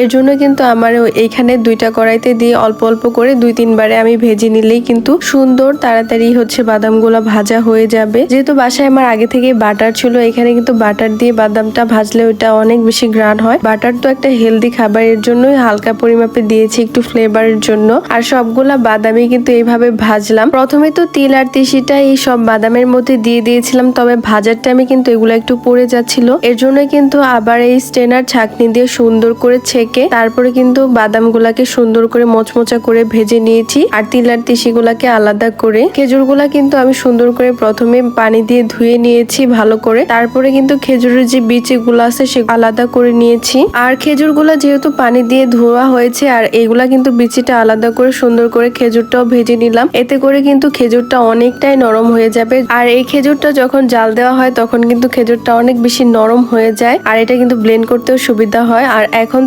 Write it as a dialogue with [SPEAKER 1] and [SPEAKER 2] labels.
[SPEAKER 1] এর জন্য কিন্তু আমার এইখানে দুইটা কড়াইতে দিয়ে অল্প অল্প করে দুই তিনবারে আমি ভেজে নিলেই কিন্তু সুন্দর, তাড়াতাড়ি হচ্ছে বাদামগুলো ভাজা হয়ে যাবে। যেহেতু বাসায় আমার আগে থেকে বাটার ছিল, এখানে কিন্তু বাটার দিয়ে বাদামটা ভাজলে ওটা অনেক বেশি গ্রান হয়। বাটার তো একটা হেলদি খাবারের জন্যই হালকা পরিমাপে দিয়েছি একটু ফ্লেভারের জন্য। আর সবগুলা বাদামই কিন্তু এইভাবে ভাজলাম। প্রথমে তো তিল আর তিসিটা এই সব বাদামের মধ্যে দিয়ে দিয়েছিলাম, তবে ভাজার টাইমে কিন্তু এগুলো একটু পড়ে যাচ্ছিল। এর জন্য কিন্তু আবার এই স্টেনার ছাকনি দিয়ে সুন্দর করে ছেঁকে তারপরে কিন্তু বাদামগুলাকে সুন্দর করে মোচমোচা করে ভেজে নিয়েছি। আর তিল আর তিসিগুলাকে আলাদা করে। খেজুরগুলা কিন্তু আমি সুন্দর করে প্রথমে পানি দিয়ে ধুয়ে নিয়েছি ভালো করে। তারপরে কিন্তু খেজুরের যে বিচিগুলো আছে সে আলাদা করে নিয়েছি। আর খেজুরগুলো যেহেতু পানি দিয়ে ধোয়া হয়েছে, আর এগুলা কিন্তু বিচিটা আলাদা করে সুন্দর করে খেজুরটাও ভেজে নিলাম। এতে করে কিন্তু খেজুরটা অনেকটাই নরম হয়ে যাবে। আর এই খেজুরটা যখন জাল দেওয়া হয়, তখন কিন্তু খেজুরটা অনেক বেশি নরম হয়ে যায়। আর এটা কিন্তু ব্লেন্ড করতেও সুবিধা হয়। আর এখন